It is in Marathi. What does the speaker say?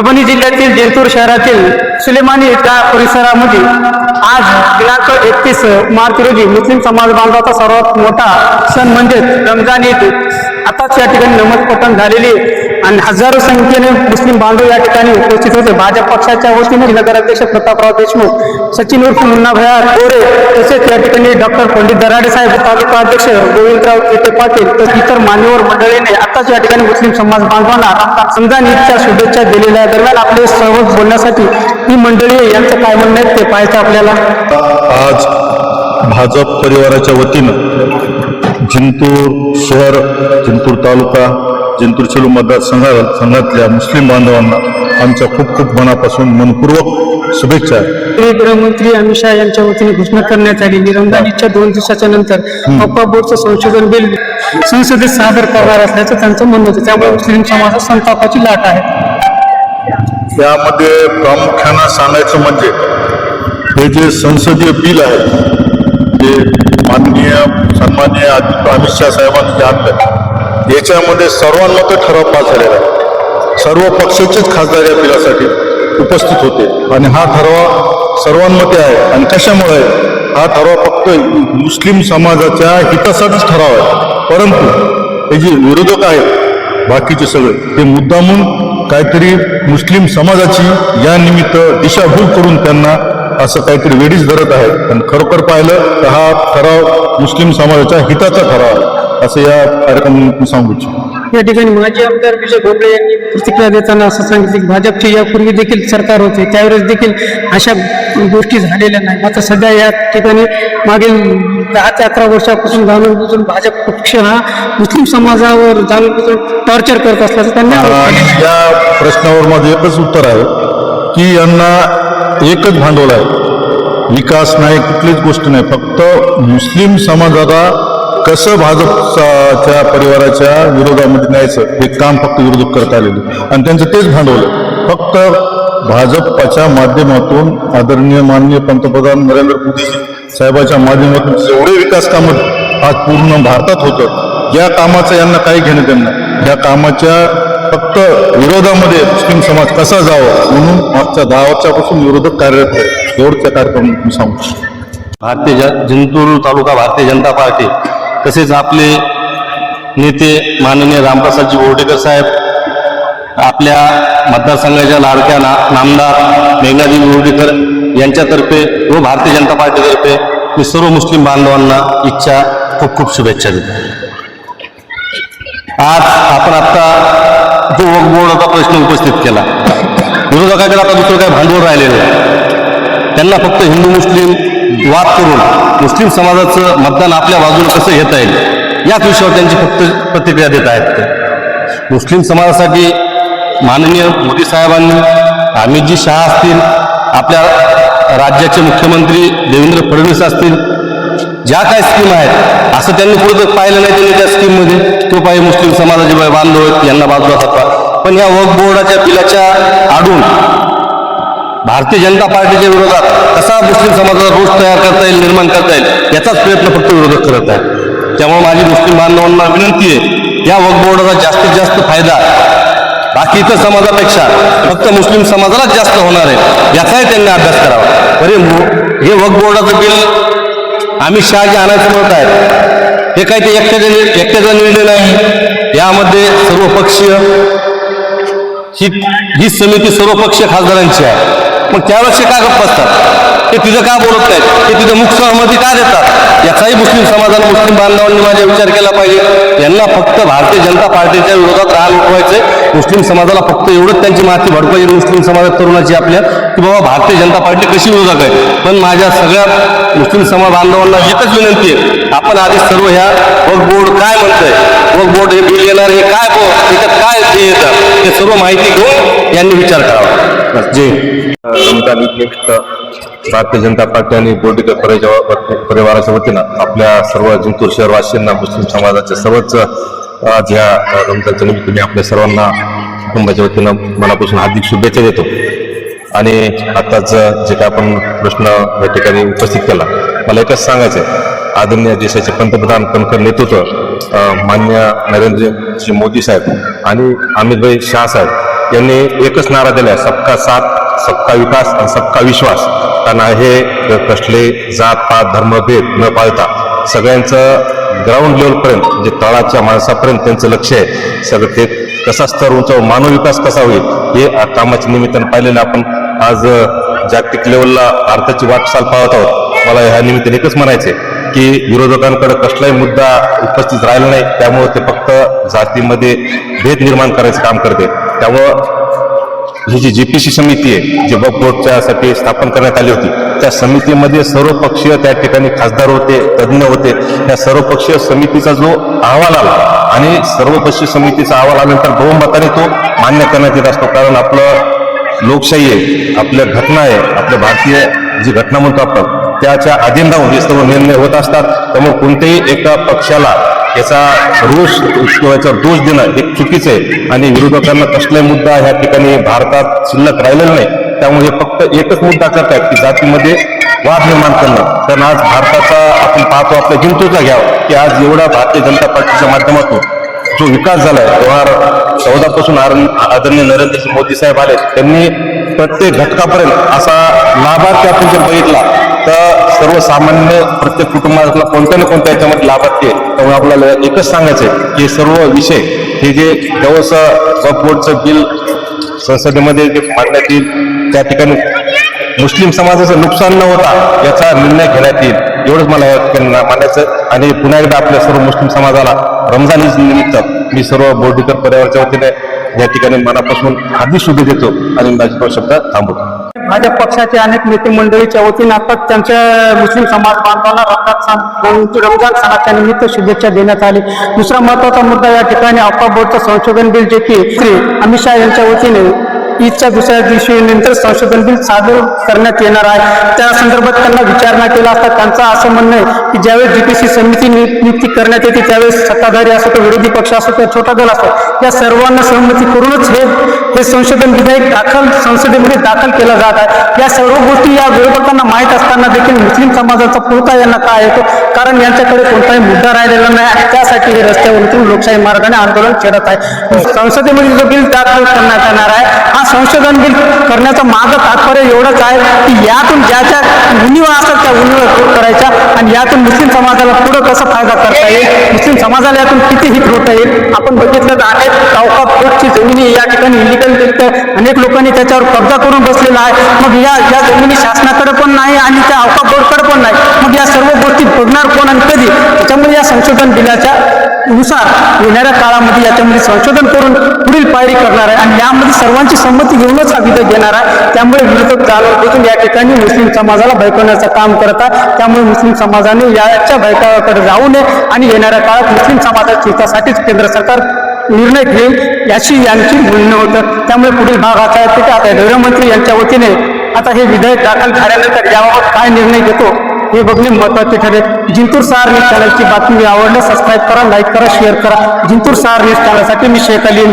परभणी जिल्ह्यातील जिंतूर शहरातील सुलेमानी या परिसरामध्ये आज दिनांक एकतीस मार्च रोजी मुस्लिम समाज बांधवाचा सर्वात मोठा सण म्हणजेच रमजान ईद. आताच या ठिकाणी नमस्पटन झालेली आणि हजारो संख्येने मुस्लिम बांधव या ठिकाणी उपस्थित होते. भाजप पक्षाच्या वतीने नगराध्यक्ष प्रतापराव देशमुख सचिन उर्फ मुन्ना भया गोरे तसेच या ठिकाणी डॉक्टर पंडित दराडे साहेब तालुका अध्यक्ष गोविंदराव विटे पाटील तर इतर मान्यवर मंडळीने आताच या ठिकाणी मुस्लिम समाज बांधवांना रमजान ईदच्या शुभेच्छा दिलेल्या दरम्यान आपले सहज बोलण्यासाठी ही मंडळी यांचं काय म्हणणं आहे ते पाहायचं आपल्याला. आज भाजप परिवाराच्या वतीनं जिंतूर शहर जिंतूर तालुका जिंतूर सेलू मतदारसंघा संघातल्या मुस्लिम बांधवांना आमच्या खूप खूप मनापासून मनपूर्वक शुभेच्छा. गृहमंत्री अमित शहा यांच्या वतीने घोषणा करण्यात रमजान ईदच्या दोन दिवसाच्या नंतर वक्फ बोर्डचं संशोधन बिल संसदेत सादर करणार असल्याचं त्यांचं म्हणणं होतं. त्यामुळे मुस्लिम समाजात संतापाची लाट आहे. यामध्ये प्रामुख्यानं सांगायचं म्हणजे हे जे संसदीय बिल आहे जे माननीय सन्माननीय अमित शहा साहेबांनी आणलं याच्यामध्ये सर्वांमते ठराव पास झालेला आहे. सर्व पक्षाचेच खासदार या बिलासाठी उपस्थित होते. आणि हा ठराव सर्वांमते आहे. आणि कशामुळे? हा ठराव फक्त मुस्लिम समाजाच्या हितासाठीच ठराव आहे. परंतु हे जे विरोधक आहेत बाकीचे सगळे ते मुद्दामून काहीतरी मुस्लिम समाजाची या निमित्त दिशाभूल करून त्यांना असं काहीतरी वेडीच धरत आहे पण खरोखर पाहिलं तर हा ठराव मुस्लिम समाजाच्या हिताचा ठराव आहे. असं या कार्यक्रमात मी सांगू इच्छितो. या ठिकाणी माजी आमदार विजय भोपळे यांनी प्रतिक्रिया देताना असं सांगितलं की भाजपचे यापूर्वी देखील सरकार होते त्यावेळेस देखील अशा गोष्टी झालेल्या नाही मात्र सध्या या ठिकाणी मागील दहा ते अकरा वर्षापासून जाणून बुजून भाजप पक्ष हा मुस्लिम समाजावर जाणून बुजून टॉर्चर करत असल्याचं त्यांनी या प्रश्नावर माझं एकच उत्तर आहे की यांना एकच भांडवल आहे. विकास नाही कुठलीच गोष्ट नाही. फक्त मुस्लिम समाजाला कसं भाजपच्या परिवाराच्या विरोधामध्ये न्यायचं? हे काम फक्त विरोधक करता आलेले. आणि त्यांचं तेच भांडवल फक्त भाजपच्या माध्यमातून आदरणीय माननीय पंतप्रधान नरेंद्र मोदी साहेबाच्या माध्यमातून जेवढे विकास कामं आज पूर्ण भारतात होतं या कामाचं यांना काही घेणं त्यांना या कामाच्या फक्त विरोधामध्ये मुस्लिम समाज कसा जावा म्हणून मागच्या दहा वर्षापासून विरोधक कार्यरत आहे. एवढच्या कार्यक्रम मी सांगू भारतीय ज जिंतूर तालुका भारतीय जनता पार्टी. तसेच आपले नेते माननीय रामप्रसादजी बोर्डेकर साहेब आपल्या मतदारसंघाच्या लाडक्या ना नामदार मेघनाजी बोर्डेकर यांच्यातर्फे व भारतीय जनता पार्टीतर्फे मी सर्व मुस्लिम बांधवांना इच्छा खूप खूप शुभेच्छा देतो. आज आपण आत्ता जो वक्फ बोर्डाचा प्रश्न उपस्थित केला. विरोधकाकडे आता दुसरं काही भांडवल राहिलेलं आहे त्यांना फक्त हिंदू मुस्लिम वाद करून मुस्लिम समाजाचं मतदान आपल्या बाजूला कसं घेता येईल याच विषयावर त्यांची फक्त प्रतिक्रिया देत आहेत मुस्लिम समाजासाठी माननीय मोदी साहेबांनी अमितजी शहा असतील आपल्या राज्याचे मुख्यमंत्री देवेंद्र फडणवीस असतील ज्या काय स्कीम आहेत असं त्यांनी पुढे पाहिलं नाही त्यांनी त्या स्कीममध्ये तो पाहिजे मुस्लिम समाजाचे बांधव आहेत यांना बाजूला होता पण या वक्फ बोर्डाच्या बिलाच्या आडून भारतीय जनता पार्टीच्या विरोधात कसा मुस्लिम समाजाचा रोष तयार करता येईल निर्माण करता येईल याचाच प्रयत्न फक्त विरोधक करत आहे त्यामुळे माझी मुस्लिम बांधवांना विनंती आहे या वक्फ बोर्डाचा जास्तीत जास्त फायदा बाकी इतर समाजापेक्षा फक्त मुस्लिम समाजालाच जास्त होणार आहे याचाही त्यांनी अभ्यास करावा. अरे हे वकबोर्डाचं बोर्डाचं बिल अमित शहाजी आणायचं म्हणत आहेत. हे काही ते एकट्याचा एकट्याचा निर्णय नाही. यामध्ये सर्वपक्षीय ही ही समिती सर्वपक्षीय खासदारांची आहे. मग त्यावेळेस का गप्प असतात ते तिथं का बोलत नाहीत? ते तिथं मुख सहमती का देतात? याचाही मुस्लिम समाजाला मुस्लिम बांधवांनी माझ्या विचार केला पाहिजे. यांना फक्त भारतीय जनता पार्टीच्या विरोधात रान उठवायचंय. मुस्लिम समाजाला फक्त एवढंच त्यांची माती भडकवायची. मुस्लिम समाजात तरुणाची आपल्या की बाबा भारतीय जनता पार्टी कशी विरोधक आहे? पण माझ्या सगळ्या मुस्लिम समाज बांधवांना एकच विनंती आहे. आपण आधी सर्व ह्या वक बोर्ड काय म्हणतंय? वक बोर्ड हे बिल येणार हे काय बो त्याच्यात काय येतं? ते सर्व माहिती घेऊन यांनी विचार करावा. हिंद. रमजान ईद भारतीय जनता पार्टी आणि बोर्डीकर परिवार परिवाराच्या वतीनं आपल्या सर्व जिंतूर शहरवासियांना मुस्लिम समाजाच्या सर्वच आज ह्या रमजानच्या निमित्त मी आपल्या सर्वांना कुटुंबाच्या वतीनं मनापासून हार्दिक शुभेच्छा देतो आणि आताच जे काय आपण प्रश्न या ठिकाणी उपस्थित केला मला एकच सांगायचं आहे आदरणीय देशाचे पंतप्रधान कणखर नेतृत्व मान्य नरेंद्रजी मोदी साहेब आणि अमितभाई शहा साहेब यांनी एकच नारा दिला आहे सबका साथ सबका विकास आणि सबका विश्वास. कारण हे कसले जात पात धर्मभेद न पाळता सगळ्यांचं ग्राउंड लेवलपर्यंत म्हणजे तळाच्या माणसापर्यंत त्यांचं लक्ष आहे. सगळं ते कसा स्तर उंचावं मानव विकास कसा होईल हे कामाच्या निमित्तानं पाहिलेलं आपण आज जागतिक लेवलला भारताची वाटचाल पाहत आहोत. मला ह्या निमित्ताने एकच म्हणायचे की विरोधकांकडे कसलाही मुद्दा उपस्थित राहिला नाही त्यामुळे ते फक्त जातीमध्ये भेद निर्माण करायचं काम करते. त्यामुळं ही जी जी पी सी समिती आहे जी वक्फ बोर्डच्यासाठी स्थापन करण्यात आली होती त्या समितीमध्ये सर्वपक्षीय त्या ठिकाणी खासदार होते तज्ज्ञ होते. त्या सर्वपक्षीय समितीचा जो अहवाल आला आणि सर्वपक्षीय समितीचा अहवाल आल्यानंतर बहुमताने तो मान्य करण्यात येत असतो. कारण आपलं लोकशाही आहे आपल्या घटना आहे आपल्या भारतीय जी घटना म्हणतो आपण त्याच्या अधीन राहून हे सर्व निर्णय होत असतात. त्यामुळे कोणत्याही एका पक्षाला याचा रोष किंवा याचा दोष देणं हे चुकीचं आहे. आणि विरोधकांना कसलाही मुद्दा ह्या ठिकाणी भारतात शिल्लक राहिलेला नाही. त्यामुळे हे फक्त एकच मुद्दा करतायत की जातीमध्ये वाद निर्माण करणं. कारण आज भारताचा आपण पाहतो आपल्या जिंतूरचा घ्यावं की आज एवढा भारतीय जनता पार्टीच्या माध्यमातून जो विकास झालाय दोन हजार चौदापासून आदरणीय नरेंद्र मोदी साहेब आले त्यांनी प्रत्येक घटकापर्यंत असा लाभार्थी आपण जर बघितला तर सर्वसामान्य प्रत्येक कुटुंबातला कोणत्या ना कोणत्या याच्यामध्ये लाभार्थी आहे त्यामुळे आपल्याला एकच सांगायचं आहे की सर्व विषय हे जे जवळच बोर्डचं बिल संसदेमध्ये जे मांडण्यात येईल त्या ठिकाणी मुस्लिम समाजाचं नुकसान न होता याचा निर्णय घेण्यात येईल. एवढंच मला या ठिकाणी मांडायचं आणि पुन्हा एकदा आपल्या सर्व मुस्लिम समाजाला रमजान ईद निमित्त मी सर्व बोर्डीकर परिवाराच्या वतीने या ठिकाणी मनापासून हार्दिक शुभे देतो. आणि माझे शब्द थांबवतो. माझ्या पक्षाचे अनेक नेते मंडळीच्या वतीने आता त्यांच्या मुस्लिम समाज बांधवांना रमजान रमजान सणाच्या निमित्त शुभेच्छा देण्यात आली. दुसरा महत्त्वाचा मुद्दा या ठिकाणी अफवा बोर्डचं संशोधन बिल जे की श्री अमित शहा यांच्या वतीने ईदच्या दुसऱ्या दिवशी नंतर संशोधन बिल सादर करण्यात येणार आहे. त्या संदर्भात त्यांना विचारणा केला असता त्यांचं असं म्हणणं आहे की ज्यावेळेस जीपीसी समिती नियुक्ती करण्यात येते त्यावेळेस सत्ताधारी असो तो विरोधी पक्ष असो किंवा छोटा दल असतो या सर्वांना सहमती करूनच हे हे संशोधन विधेयक दाखल संसदेमध्ये दाखल केलं जात आहे. या सर्व गोष्टी या विरोधकांना माहीत असताना देखील मुस्लिम समाजाचा पुरता यांना काय येतो? कारण यांच्याकडे कोणताही मुद्दा राहिलेला नाही त्यासाठी हे रस्त्यावर लोकशाही मार्गाने आंदोलन छेडत आहे. संसदेमध्ये जो बिल दाखल करण्यात येणार आहे हा संशोधन बिल करण्याचं माझं तात्पर्य एवढंच आहे की यातून ज्या ज्या उणीवा असतात त्या उणीवा दूर करायच्या आणि यातून मुस्लिम समाजाला पुढं कसा फायदा करता येईल? मुस्लिम समाजाला यातून किती हित होता येईल? आपण बघितलं तर चौका फूटची जमिनी या ठिकाणी इलिगल अनेक लोकांनी त्याच्यावर कब्जा करून बसलेला आहे. मग या या जमिनी शासनाकडे पण नाही आणि त्या अवका बोर्डकडे पण नाही. मग या सर्व गोष्टी बघणार कोण आणि कधी? त्याच्यामुळे या संशोधन बिलाच्या नुसार येणाऱ्या काळामध्ये याच्यामध्ये संशोधन करून पुढील पायरी करणार आहे. आणि यामध्ये सर्वांची संमती घेऊनच हा विधेयक घेणार आहे. त्यामुळे विरोधक जाणून बुजून या ठिकाणी मुस्लिम समाजाला भयकवण्याचं काम करत आहे त्यामुळे मुस्लिम समाजाने याच्या भयकावाकडे जाऊ नये आणि येणाऱ्या काळात मुस्लिम समाजाच्या हितासाठीच केंद्र सरकार निर्णय घेईल याची यांची म्हणणं होतं. त्यामुळे पुढील भाग असा आहे की आता गृहमंत्री यांच्या वतीने आता हे विधेयक दाखल झाल्यानंतर याबाबत काय निर्णय घेतो हे बघणे महत्त्वाचे ठरेल. जिंतूर सहार न्यूज चॅनलची बातमी आवडल्यास सबस्क्राईब करा लाईक करा शेअर करा. जिंतूर सहार न्यूज चॅनलसाठी मी शेख अली